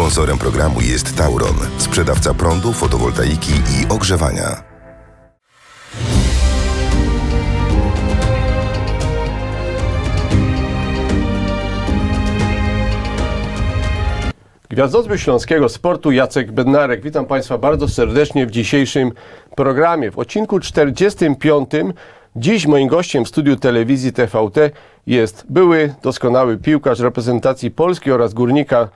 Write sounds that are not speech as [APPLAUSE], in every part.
Sponsorem programu jest Tauron, sprzedawca prądu, fotowoltaiki i ogrzewania. Gwiazdozbiór Śląskiego Sportu Jacek Bednarek. Witam Państwa bardzo serdecznie w dzisiejszym programie. W odcinku 45 dziś moim gościem w studiu telewizji TVT jest były doskonały piłkarz reprezentacji Polski oraz górnika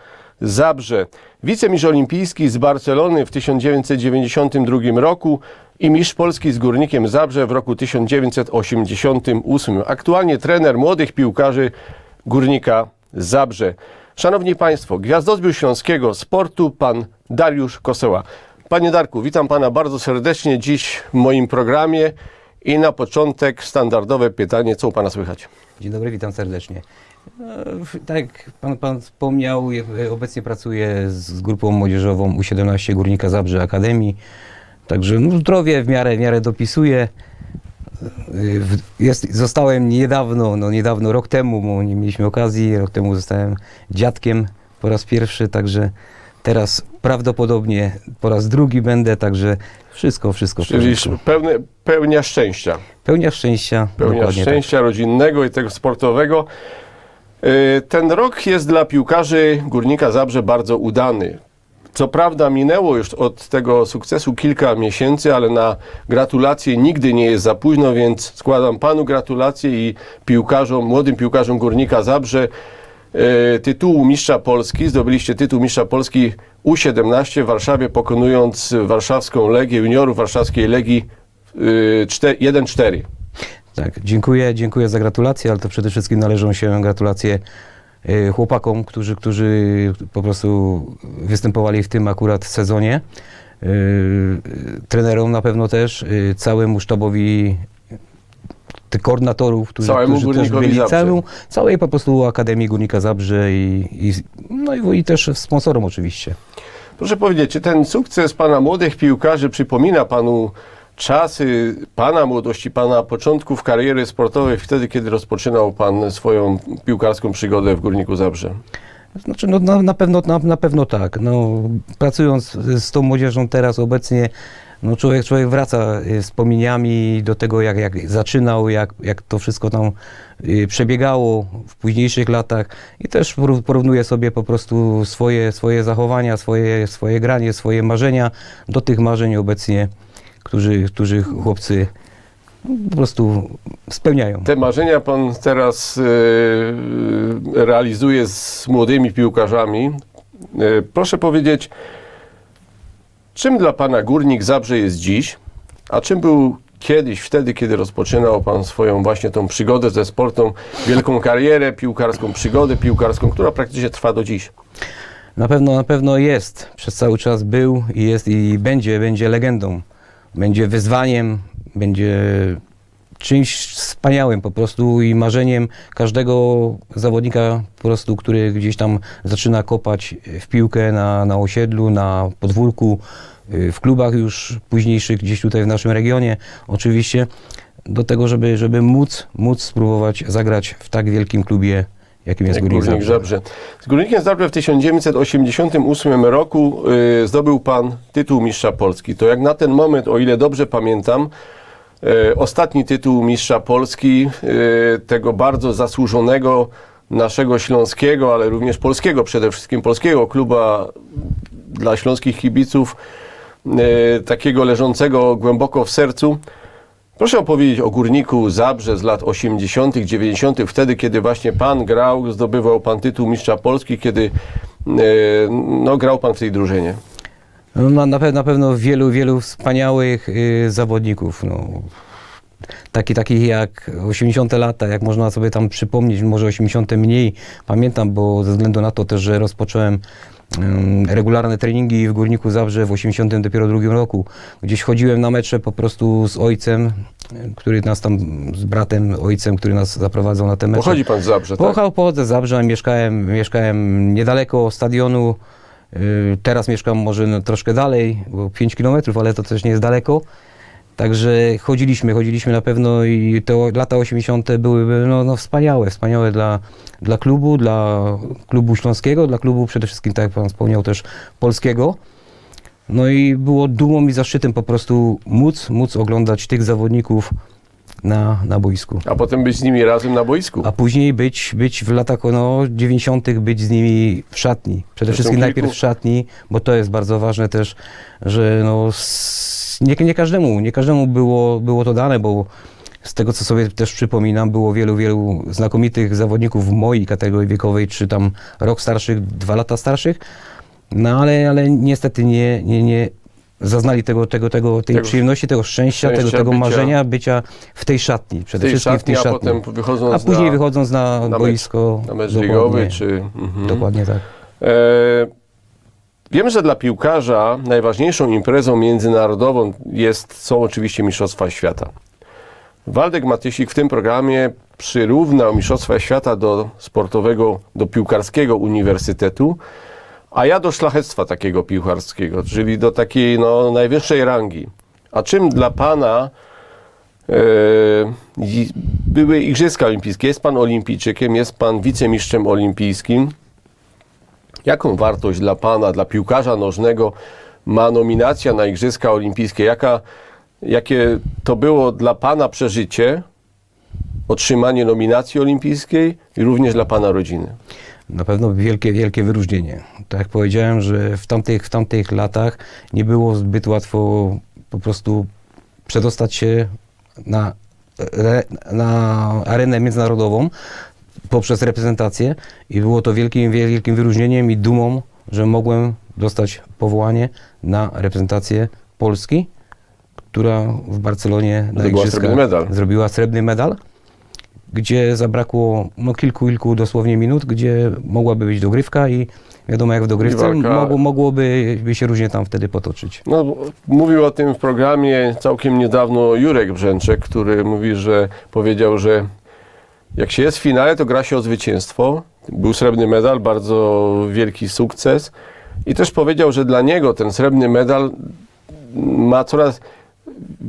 Zabrze, wicemistrz olimpijski z Barcelony w 1992 roku i mistrz Polski z Górnikiem Zabrze w roku 1988. Aktualnie trener młodych piłkarzy Górnika Zabrze. Szanowni Państwo, gwiazdozbiór śląskiego sportu, pan Dariusz Koseła. Panie Darku, witam pana bardzo serdecznie dziś w moim programie i na początek standardowe pytanie, co u pana słychać? Dzień dobry, witam serdecznie. No, tak jak pan, pan wspomniał, je- obecnie pracuję z, grupą młodzieżową U17 Górnika Zabrze Akademii. Także no, zdrowie w miarę, w miarę dopisuję. W- Jest, zostałem niedawno, no niedawno, rok temu, bo nie mieliśmy okazji, rok temu zostałem dziadkiem po raz pierwszy, także teraz prawdopodobnie po raz drugi będę, także wszystko, wszystko Czyli pełne, pełnia szczęścia. Pełnia szczęścia. Pełnia tak. szczęścia rodzinnego i tego sportowego. Yy, Ten rok jest dla piłkarzy Górnika Zabrze bardzo udany. Co prawda minęło już od tego sukcesu kilka miesięcy, ale na gratulacje nigdy nie jest za późno, więc składam panu gratulacje i piłkarzom, młodym piłkarzom Górnika Zabrze yy, tytułu mistrza Polski. Zdobyliście tytuł mistrza Polski U17 w Warszawie, pokonując warszawską Legię, juniorów warszawskiej Legii yy, czte- 1-4. Tak, dziękuję, dziękuję za gratulacje, ale to przede wszystkim należą się gratulacje y, chłopakom, którzy, którzy po prostu występowali w tym akurat sezonie. Y, y, Trenerom na pewno też, całemu sztabowi tych koordynatorów, którzy, Całemu którzy też byli, całemu, całej po prostu Akademii Górnika Zabrze i, i, no i, i też sponsorom oczywiście. Proszę powiedzieć, czy ten sukces pana młodych piłkarzy przypomina panu czasy pana młodości, pana początków kariery sportowej, wtedy kiedy rozpoczynał pan swoją piłkarską przygodę w Górniku Zabrze? Znaczy, no, na, na, pewno, na, na pewno tak. No, pracując z tą młodzieżą teraz obecnie, no, człowiek, człowiek wraca y, wspomnieniami do tego, jak, jak zaczynał, jak, jak to wszystko tam y, przebiegało w późniejszych latach i też poró- porównuje sobie po prostu swoje, swoje zachowania, swoje, swoje granie, swoje marzenia do tych marzeń obecnie, którzy, którzy chłopcy po prostu spełniają. Te marzenia pan teraz e, realizuje z młodymi piłkarzami. E, proszę powiedzieć, czym dla pana Górnik Zabrze jest dziś, a czym był kiedyś, wtedy, kiedy rozpoczynał pan swoją właśnie tą przygodę ze sportem, wielką karierę piłkarską, przygodę piłkarską, która praktycznie trwa do dziś? Na pewno, na pewno jest. Przez cały czas był i jest i będzie, będzie legendą. Będzie wyzwaniem, będzie czymś wspaniałym po prostu i marzeniem każdego zawodnika po prostu, który gdzieś tam zaczyna kopać w piłkę na, na osiedlu, na podwórku, y, w klubach już późniejszych gdzieś tutaj w naszym regionie. Oczywiście, do tego, żeby, żeby móc, móc spróbować zagrać w tak wielkim klubie, jakim jest Górnik Górnik Zabrze. Z Górnikiem Zabrze w 1988 roku y, zdobył pan tytuł mistrza Polski. To jak na ten moment, o ile dobrze pamiętam, y, ostatni tytuł mistrza Polski, y, tego bardzo zasłużonego naszego śląskiego, ale również polskiego, przede wszystkim polskiego kluba dla śląskich kibiców, takiego leżącego głęboko w sercu. Proszę opowiedzieć o górniku Zabrze z lat 80., 90., wtedy, kiedy właśnie pan grał, zdobywał pan tytuł mistrza Polski, kiedy e, no, grał pan w tej drużynie. No, na, pe- na pewno wielu, wielu wspaniałych y, zawodników. No. Taki, takich jak 80 lata, jak można sobie tam przypomnieć, może 80 mniej pamiętam, bo ze względu na to też, że rozpocząłem regularne treningi w Górniku Zabrze w 80 dopiero drugim roku. Gdzieś chodziłem na mecze po prostu z ojcem, który nas tam, z bratem, ojcem, który nas zaprowadzał na te mecze. Pochodzi pan z Zabrze, tak? Pochodzę, pochodzę z Zabrza, mieszkałem, mieszkałem niedaleko stadionu. y, Teraz mieszkam może no, troszkę dalej, bo 5 km, ale to też nie jest daleko. Także chodziliśmy, chodziliśmy na pewno i te lata 80. były no, no wspaniałe, wspaniałe dla, dla klubu, dla klubu śląskiego, dla klubu przede wszystkim, tak jak Pan wspomniał, też polskiego. No i było dumą i zaszczytem po prostu móc, móc oglądać tych zawodników na, na boisku. A potem być z nimi razem na boisku. A później być, być w latach no, 90. być z nimi w szatni. Przede wszystkim najpierw w szatni, bo to jest bardzo ważne też, że no, nie, nie każdemu, nie każdemu było, było to dane, bo z tego co sobie też przypominam, było wielu, wielu znakomitych zawodników w mojej kategorii wiekowej, czy tam rok starszych, dwa lata starszych, no ale, ale niestety nie, nie, nie zaznali tego, tego, tego, tej Tego przyjemności, tego szczęścia, szczęścia tego, tego bycia- marzenia bycia w tej szatni. Przede tej wszystkim szatni, w tej a szatni. potem wychodząc A później na, wychodząc na, na mecz- boisko. na mecz ligowy, czy... Mhm. Dokładnie tak. E, Wiem, że dla piłkarza najważniejszą imprezą międzynarodową jest, są oczywiście Mistrzostwa Świata. Waldek Matysik w tym programie przyrównał Mistrzostwa Świata do sportowego, do piłkarskiego uniwersytetu, a ja do szlachectwa takiego piłkarskiego, czyli do takiej no, najwyższej rangi. A czym dla Pana i- były Igrzyska Olimpijskie? Jest Pan olimpijczykiem, jest Pan wicemistrzem olimpijskim. Jaką wartość dla Pana, dla piłkarza nożnego ma nominacja na Igrzyska Olimpijskie? Jaka, jakie to było dla Pana przeżycie, otrzymanie nominacji olimpijskiej i również dla Pana rodziny? Na pewno wielkie, wielkie wyróżnienie. Tak jak powiedziałem, że w tamtych, w tamtych latach nie było zbyt łatwo po prostu przedostać się na, na arenę międzynarodową poprzez reprezentację i było to wielkim, wielkim wyróżnieniem i dumą, że mogłem dostać powołanie na reprezentację Polski, która w Barcelonie na Igrzyskach srebrny medal. zrobiła srebrny medal, gdzie zabrakło no, kilku, kilku dosłownie minut, gdzie mogłaby być dogrywka i wiadomo jak w dogrywce mogło, mogłoby by się różnie tam wtedy potoczyć. No, mówił o tym w programie całkiem niedawno Jurek Brzęczek, który mówi, że powiedział, że jak się jest w finale, to gra się o zwycięstwo. Był srebrny medal, bardzo wielki sukces. I też powiedział, że dla niego ten srebrny medal ma coraz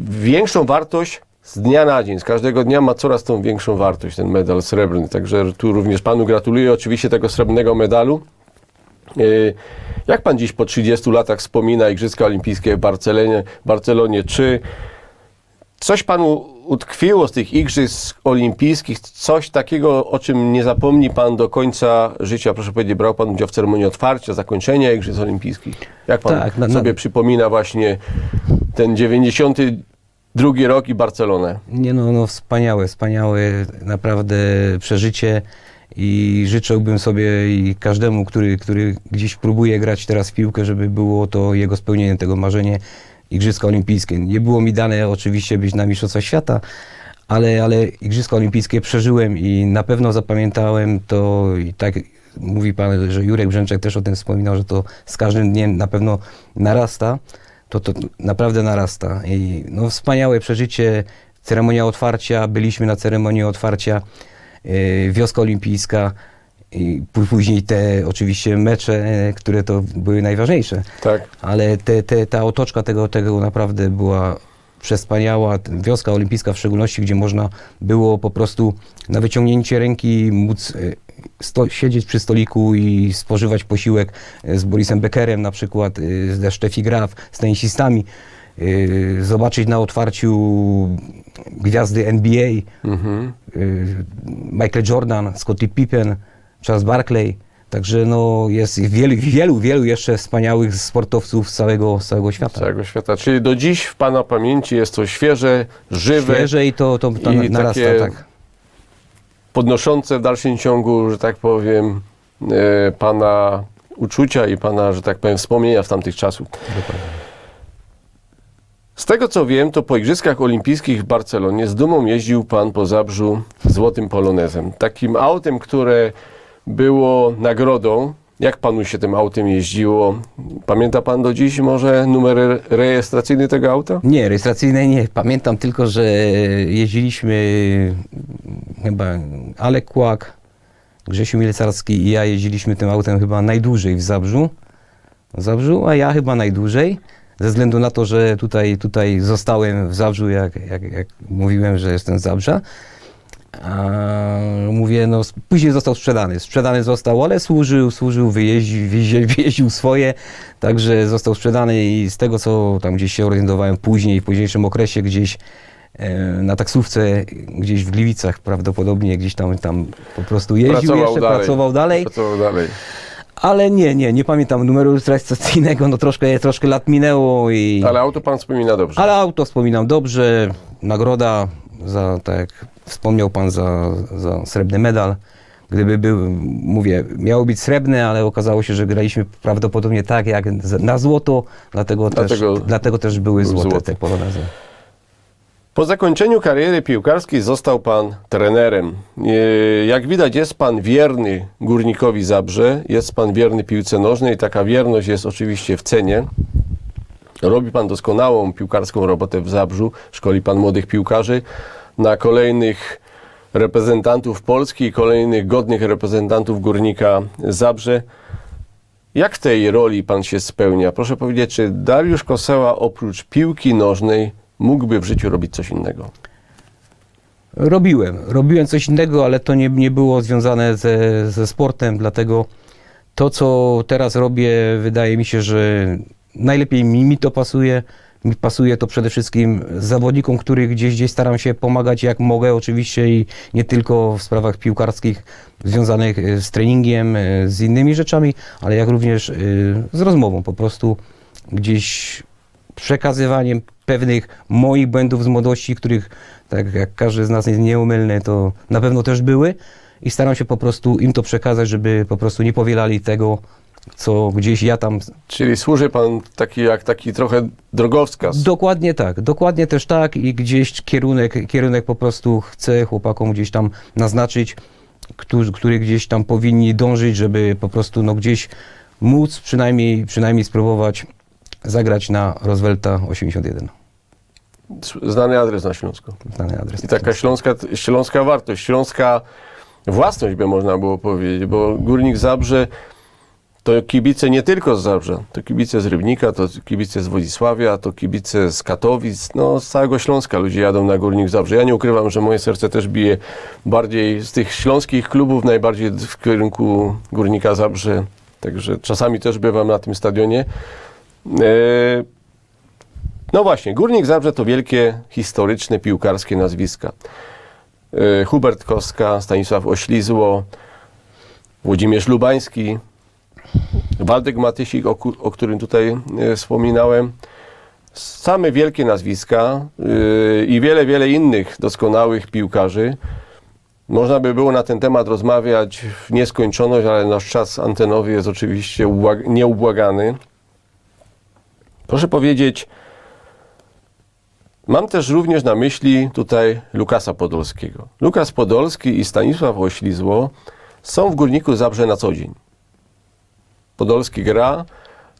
większą wartość z dnia na dzień. Z każdego dnia ma coraz tą większą wartość ten medal srebrny. Także tu również panu gratuluję oczywiście tego srebrnego medalu. Yy, Jak pan dziś po 30 latach wspomina Igrzyska Olimpijskie w Barcelonie? Barcelonie czy coś panu utkwiło z tych Igrzysk Olimpijskich? Coś takiego, o czym nie zapomni pan do końca życia? Proszę powiedzieć, brał pan udział w ceremonii otwarcia, zakończenia Igrzysk Olimpijskich? Jak pan Tak, na- na- sobie przypomina właśnie ten 92 rok i Barcelonę? Nie no, no wspaniałe, wspaniałe naprawdę przeżycie i życzyłbym sobie i każdemu, który, który gdzieś próbuje grać teraz w piłkę, żeby było to jego spełnienie, tego marzenie Igrzyska Olimpijskie. Nie było mi dane oczywiście być na Mistrzostwach Świata, ale, ale Igrzyska Olimpijskie przeżyłem i na pewno zapamiętałem to i tak mówi pan, że Jurek Brzęczek też o tym wspominał, że to z każdym dniem na pewno narasta, to to naprawdę narasta. I no, wspaniałe przeżycie, ceremonia otwarcia, byliśmy na ceremonii otwarcia, yy, wioska olimpijska i pó- później te oczywiście mecze, które to były najważniejsze Tak. ale te, te, ta otoczka tego, tego naprawdę była przespaniała. Wioska olimpijska w szczególności, gdzie można było po prostu na wyciągnięcie ręki móc e, sto, siedzieć przy stoliku i spożywać posiłek e, z Borisem Beckerem na przykład, e, ze Steffi Graf, z tenisistami. Zobaczyć na otwarciu gwiazdy NBA, Mhm. Michael Jordan, Scottie Pippen, Charles Barkley. Także no, jest wielu, wielu, wielu jeszcze wspaniałych sportowców z całego, z całego świata. Całego świata. Czyli do dziś w pana pamięci jest to świeże, żywe. Świeże i to, to, to I narasta, tak. podnoszące w dalszym ciągu, że tak powiem, e, Pana uczucia i Pana, że tak powiem, wspomnienia z tamtych czasów. Z tego co wiem, to po Igrzyskach Olimpijskich w Barcelonie z dumą jeździł Pan po Zabrzu złotym polonezem. Takim autem, które było nagrodą. Jak Panu się tym autem jeździło? Pamięta Pan do dziś może numer rejestracyjny tego auta? Nie, rejestracyjne nie. Pamiętam tylko, że jeździliśmy chyba Alek Kłak, Grzesiu Mielcarski i ja jeździliśmy tym autem chyba najdłużej w Zabrzu. W Zabrzu, a ja chyba najdłużej. ze względu na to, że tutaj, tutaj zostałem w Zabrzu, jak, jak, jak mówiłem, że jestem z Zabrza. Mówię, no później został sprzedany. Sprzedany został, ale służył, służył, wyjeździł, wyjeździł, [LAUGHS] wyjeździł swoje, także został sprzedany i z tego, co tam gdzieś się orientowałem później, w późniejszym okresie gdzieś e, na taksówce, gdzieś w Gliwicach prawdopodobnie, gdzieś tam, tam po prostu jeździł Pracował jeszcze, dalej. pracował dalej. Pracował dalej. Ale nie, nie, nie pamiętam numeru rejestracyjnego, no troszkę, troszkę lat minęło i... Ale auto pan wspomina dobrze. Ale auto wspominam dobrze, nagroda za, tak wspomniał pan, za, za srebrny medal. Gdyby był, mówię, miało być srebrne, ale okazało się, że graliśmy prawdopodobnie tak jak na złoto, dlatego, Dlatego też, dlatego też były był złote złoty. te. Po zakończeniu kariery piłkarskiej został pan trenerem. E, Jak widać, jest pan wierny górnikowi Zabrze, jest pan wierny piłce nożnej. Taka wierność jest oczywiście w cenie. Robi pan doskonałą piłkarską robotę w Zabrzu, szkoli pan młodych piłkarzy na kolejnych reprezentantów Polski kolejnych godnych reprezentantów górnika Zabrze. Jak w tej roli pan się spełnia? Proszę powiedzieć, czy Dariusz Koseła oprócz piłki nożnej mógłby w życiu robić coś innego? Robiłem, robiłem coś innego, ale to nie, nie było związane ze, ze sportem, dlatego to, co teraz robię, wydaje mi się, że najlepiej mi, mi to pasuje. Mi pasuje to przede wszystkim zawodnikom, których gdzieś, gdzieś staram się pomagać jak mogę, oczywiście i nie tylko w sprawach piłkarskich związanych e, z treningiem, e, z innymi rzeczami, ale jak również e, z rozmową. Po prostu gdzieś przekazywaniem pewnych moich błędów z młodości, których tak jak każdy z nas jest nieumylny, to na pewno też były. I staram się po prostu im to przekazać, żeby po prostu nie powielali tego, co gdzieś ja tam Czyli służy pan taki jak taki trochę drogowskaz. Dokładnie tak, dokładnie też tak i gdzieś kierunek, kierunek po prostu chcę chłopakom gdzieś tam naznaczyć, którzy, który gdzieś tam powinni dążyć, żeby po prostu no gdzieś móc przynajmniej, przynajmniej spróbować zagrać na Rozwelta 81. Znany adres na Śląsku. Znany adres. I taka śląska, śląska wartość, śląska własność by można było powiedzieć, bo Górnik Zabrze to kibice nie tylko z Zabrze, to kibice z Rybnika, to kibice z Wodzisławia, to kibice z Katowic, no z całego Śląska ludzie jadą na Górnik Zabrze. Ja nie ukrywam, że moje serce też bije bardziej z tych śląskich klubów, najbardziej w kierunku Górnika Zabrze, także czasami też bywam na tym stadionie. E, no właśnie, Górnik Zabrze to wielkie, historyczne, piłkarskie nazwiska. E, Hubert Kostka, Stanisław Oślizło, Włodzimierz Lubański, Waldek Matysik, o, o którym tutaj e, wspominałem. Same wielkie nazwiska e, i wiele, wiele innych doskonałych piłkarzy. Można by było na ten temat rozmawiać w nieskończoność, ale nasz czas antenowy jest oczywiście ubłag- nieubłagany. Proszę powiedzieć, mam też również na myśli tutaj Lukasa Podolskiego. Lukas Podolski i Stanisław Oślizło są w Górniku Zabrze na co dzień. Podolski gra,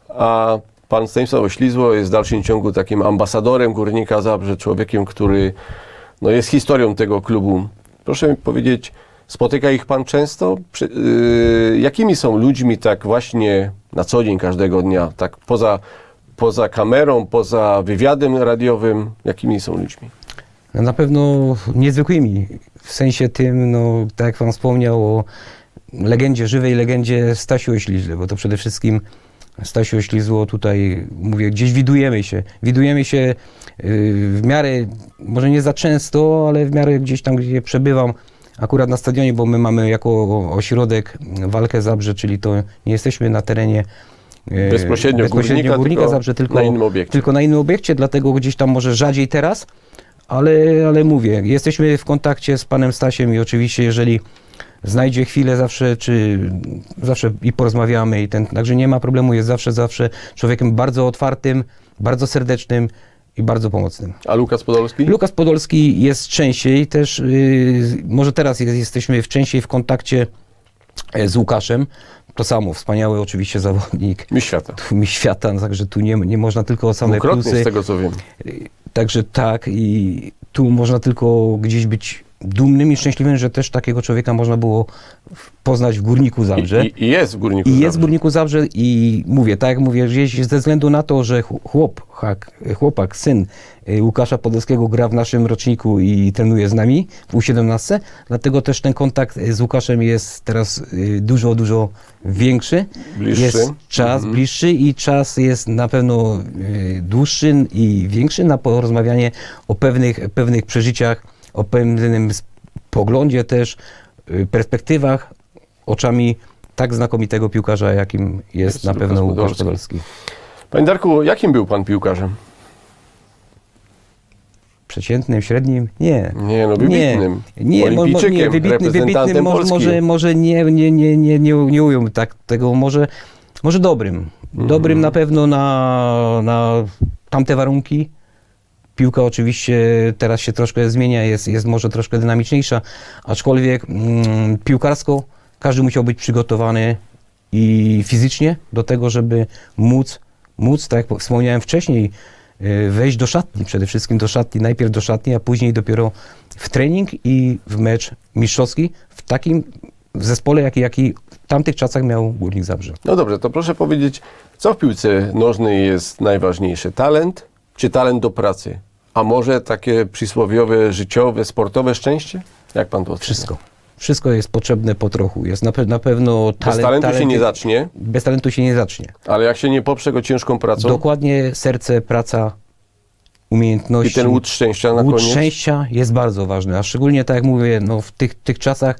a pan Stanisław Oślizło jest w dalszym ciągu takim ambasadorem Górnika Zabrze, człowiekiem, który no, jest historią tego klubu. Proszę mi powiedzieć, spotyka ich pan często? Przy, yy, jakimi są ludźmi tak właśnie na co dzień, każdego dnia, tak poza, poza kamerą, poza wywiadem radiowym, jakimi są ludźmi? No na pewno niezwykłymi. W sensie tym, no, tak jak pan wspomniał o legendzie, żywej legendzie Stasiu Ośliźle, bo to przede wszystkim Stasiu Oślizło tutaj, mówię, gdzieś widujemy się. Widujemy się yy, w miarę, może nie za często, ale w miarę gdzieś tam, gdzie przebywam, akurat na stadionie, bo my mamy jako ośrodek walkę Zabrze, czyli to nie jesteśmy na terenie yy, Bezpośrednio Górnika, Górnika tylko Zabrze, tylko na innym obiekcie. tylko na innym obiekcie, dlatego gdzieś tam może rzadziej teraz, ale, ale mówię, jesteśmy w kontakcie z panem Stasiem i oczywiście jeżeli znajdzie chwilę zawsze, czy zawsze i porozmawiamy i ten, także nie ma problemu, jest zawsze, zawsze człowiekiem bardzo otwartym, bardzo serdecznym i bardzo pomocnym. A Lukas Podolski? Lukas Podolski jest częściej też, yy, może teraz jest, jesteśmy w częściej w kontakcie e, z Łukaszem, to samo, wspaniały oczywiście zawodnik, Mistrz świata. mi świata, no także tu nie, nie można tylko o same Dwukrotnie plusy. z tego co wiem. Także tak i tu można tylko gdzieś być dumnym i szczęśliwym, że też takiego człowieka można było poznać w Górniku Zabrze. I, I jest w Górniku I jest w Zabrze. Górniku Zabrze i mówię, tak jak mówię, ze względu na to, że chłopak, chłopak syn y, Łukasza Podolskiego gra w naszym roczniku i trenuje z nami w U17, dlatego też ten kontakt z Łukaszem jest teraz y, dużo, dużo większy. Bliższy. Jest czas bliższy i czas jest na pewno y, dłuższy i większy na porozmawianie o pewnych, pewnych przeżyciach, o pewnym poglądzie też, y, perspektywach, oczami tak znakomitego piłkarza, jakim jest, Jest na pewno Łukasz Podolski. Podolski. Panie Darku, jakim był pan piłkarzem? Przeciętnym, średnim? Nie. Nie, no wybitnym. Nie, nie, Olimpijczykiem, nie wybitny, może, może, może nie, nie, nie, nie, nie, nie ujął tak tego, może, może dobrym. Mhm. Dobrym na pewno na, na tamte warunki. Piłka oczywiście teraz się troszkę zmienia, jest, jest może troszkę dynamiczniejsza, aczkolwiek mm, piłkarsko każdy musiał być przygotowany i fizycznie do tego, żeby móc, móc tak jak wspomniałem wcześniej, y, wejść do szatni, przede wszystkim do szatni, najpierw do szatni, a później dopiero w trening i w mecz mistrzowski w takim zespole, jaki, jaki w tamtych czasach miał Górnik Zabrze. No dobrze, to proszę powiedzieć, co w piłce nożnej jest najważniejsze? Talent czy talent do pracy? A może takie przysłowiowe, życiowe, sportowe szczęście? Jak pan to ocenia? Wszystko. Wszystko jest potrzebne po trochu. Jest na, pe- na pewno Bez talent. talentu się talent- nie zacznie, Bez talentu się nie zacznie. ale jak się nie poprze go ciężką pracą Dokładnie serce, praca, umiejętności. i ten łód szczęścia na Łód koniec, szczęścia jest bardzo ważny, a szczególnie tak jak mówię, no, w tych, tych czasach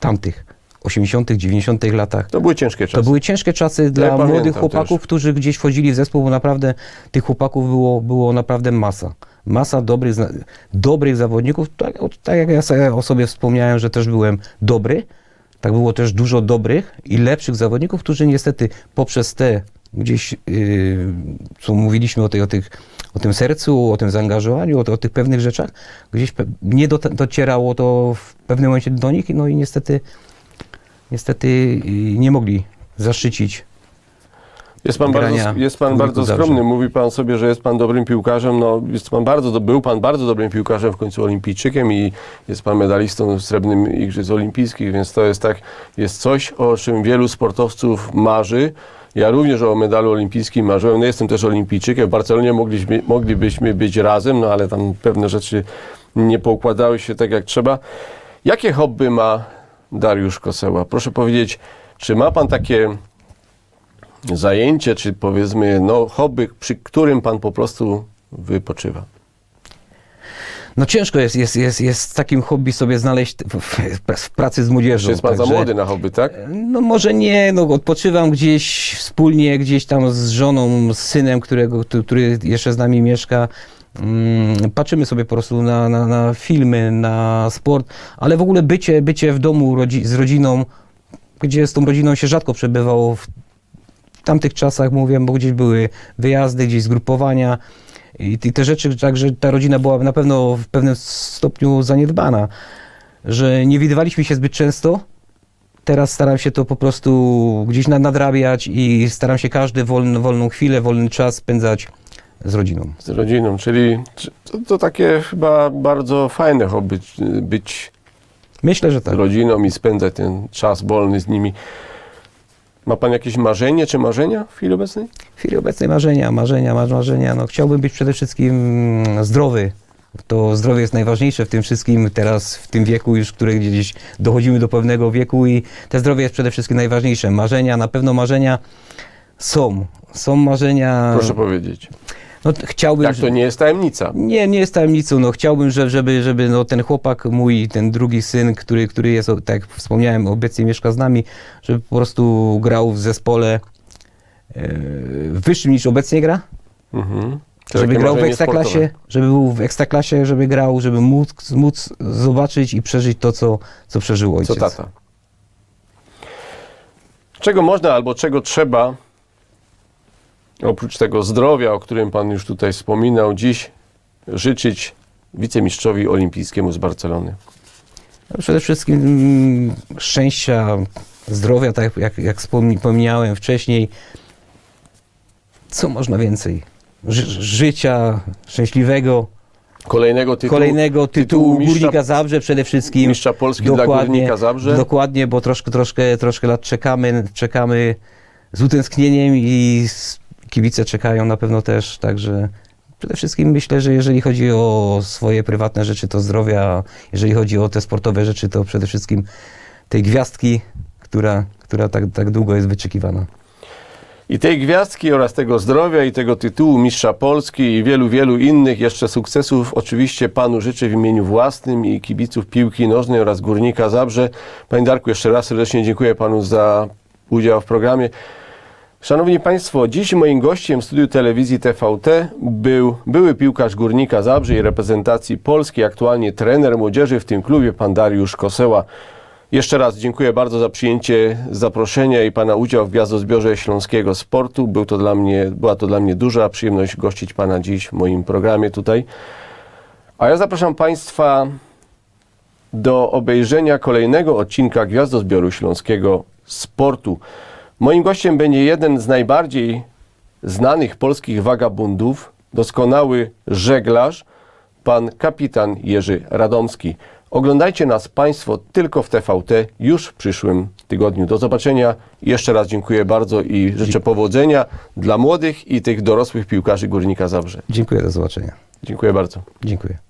tamtych, 80., 90. latach, to były ciężkie czasy. to były ciężkie czasy dla pamiętam młodych chłopaków, też. którzy gdzieś wchodzili w zespół, bo naprawdę tych chłopaków było, było naprawdę masa. Masa dobrych, dobrych zawodników, tak, tak jak ja sobie o sobie wspomniałem, że też byłem dobry, tak było też dużo dobrych i lepszych zawodników, którzy niestety poprzez te gdzieś, yy, co mówiliśmy o, tej, o, tych, o tym sercu, o tym zaangażowaniu, o, o tych pewnych rzeczach, gdzieś nie do, docierało to w pewnym momencie do nich, no i niestety, niestety yy, nie mogli zaszczycić Jest pan, bardzo, jest pan w bardzo skromny, mówi pan sobie, że jest pan dobrym piłkarzem, no jest pan bardzo, był pan bardzo dobrym piłkarzem, w końcu olimpijczykiem i jest pan medalistą srebrnym Igrzysk Olimpijskich, więc to jest tak, jest coś, o czym wielu sportowców marzy. Ja również o medalu olimpijskim marzyłem, no jestem też olimpijczykiem, w Barcelonie mogliśmy, moglibyśmy być razem, no ale tam pewne rzeczy nie poukładały się tak jak trzeba. Jakie hobby ma Dariusz Koseła? Proszę powiedzieć, czy ma pan takie zajęcie, czy powiedzmy, no, hobby, przy którym pan po prostu wypoczywa? No ciężko jest, jest, jest, jest takim hobby sobie znaleźć w, w, pracy z młodzieżą. Czy jest pan za także- młody na hobby, tak? No może nie, no odpoczywam gdzieś wspólnie, gdzieś tam z żoną, z synem, którego, który jeszcze z nami mieszka. Mm, Patrzymy sobie po prostu na, na, na filmy, na sport, ale w ogóle bycie, bycie w domu rodzi, z rodziną, gdzie z tą rodziną się rzadko przebywało w tamtych czasach, mówię, bo gdzieś były wyjazdy, gdzieś zgrupowania i, te rzeczy, także ta rodzina była na pewno w pewnym stopniu zaniedbana, że nie widywaliśmy się zbyt często. Teraz staram się to po prostu gdzieś na- nadrabiać i staram się każdy wolny, wolną chwilę, wolny czas spędzać z rodziną. Z rodziną, czyli czy- to, to takie chyba bardzo fajne hobby, być Myślę, że z tak. rodziną i spędzać ten czas wolny z nimi. Ma pan jakieś marzenie czy marzenia w chwili obecnej? W chwili obecnej marzenia, marzenia, mar- marzenia. No, chciałbym być przede wszystkim mm, zdrowy. To zdrowie jest najważniejsze w tym wszystkim teraz, w tym wieku już, który gdzieś dochodzimy do pewnego wieku i te zdrowie jest przede wszystkim najważniejsze. Marzenia, na pewno marzenia są. Są marzenia. Proszę powiedzieć. No, chciałbym. Jak to nie jest tajemnica? Nie, nie jest tajemnicą. No, chciałbym, że- żeby, żeby no, ten chłopak, mój, ten drugi syn, który, który jest, tak jak wspomniałem, obecnie mieszka z nami, żeby po prostu grał w zespole e, wyższym niż obecnie gra. Mhm. Żeby grał w ekstraklasie, żeby był w ekstraklasie, żeby grał, żeby móc, móc zobaczyć i przeżyć to, co, co przeżył Co ojciec. tata? Czego można albo czego trzeba, oprócz tego zdrowia, o którym Pan już tutaj wspominał, dziś życzyć wicemistrzowi olimpijskiemu z Barcelony? No, Przede wszystkim mm, szczęścia, zdrowia, tak jak, jak wspomni- wspomniałem wcześniej. Co można więcej? Ży, życia szczęśliwego, Kolejnego tytułu. kolejnego tytułu, mistrza- Górnika Zabrze przede wszystkim. Mistrza Polski dla Górnika Zabrze. Dokładnie, bo troszkę, troszkę, troszkę lat czekamy, czekamy z utęsknieniem i s- kibice czekają na pewno też, także przede wszystkim myślę, że jeżeli chodzi o swoje prywatne rzeczy, to zdrowia, jeżeli chodzi o te sportowe rzeczy, to przede wszystkim tej gwiazdki, która, która tak, tak długo jest wyczekiwana. I tej gwiazdki oraz tego zdrowia i tego tytułu Mistrza Polski i wielu, wielu innych jeszcze sukcesów oczywiście Panu życzę w imieniu własnym i kibiców piłki nożnej oraz Górnika Zabrze. Panie Darku, jeszcze raz serdecznie dziękuję Panu za udział w programie. Szanowni Państwo, dziś moim gościem w studiu telewizji TVT był były piłkarz Górnika Zabrze i reprezentacji Polski, aktualnie trener młodzieży w tym klubie, pan Dariusz Koseła. Jeszcze raz dziękuję bardzo za przyjęcie zaproszenia i Pana udział w Gwiazdozbiorze Śląskiego Sportu. Był to dla mnie, była to dla mnie duża przyjemność gościć Pana dziś w moim programie tutaj. A ja zapraszam Państwa do obejrzenia kolejnego odcinka Gwiazdozbioru Śląskiego Sportu. Moim gościem będzie jeden z najbardziej znanych polskich wagabundów, doskonały żeglarz, pan kapitan Jerzy Radomski. Oglądajcie nas Państwo tylko w TVT już w przyszłym tygodniu. Do zobaczenia. Jeszcze raz dziękuję bardzo i życzę powodzenia dla młodych i tych dorosłych piłkarzy Górnika Zabrze. Dziękuję, do zobaczenia. Dziękuję bardzo. Dziękuję.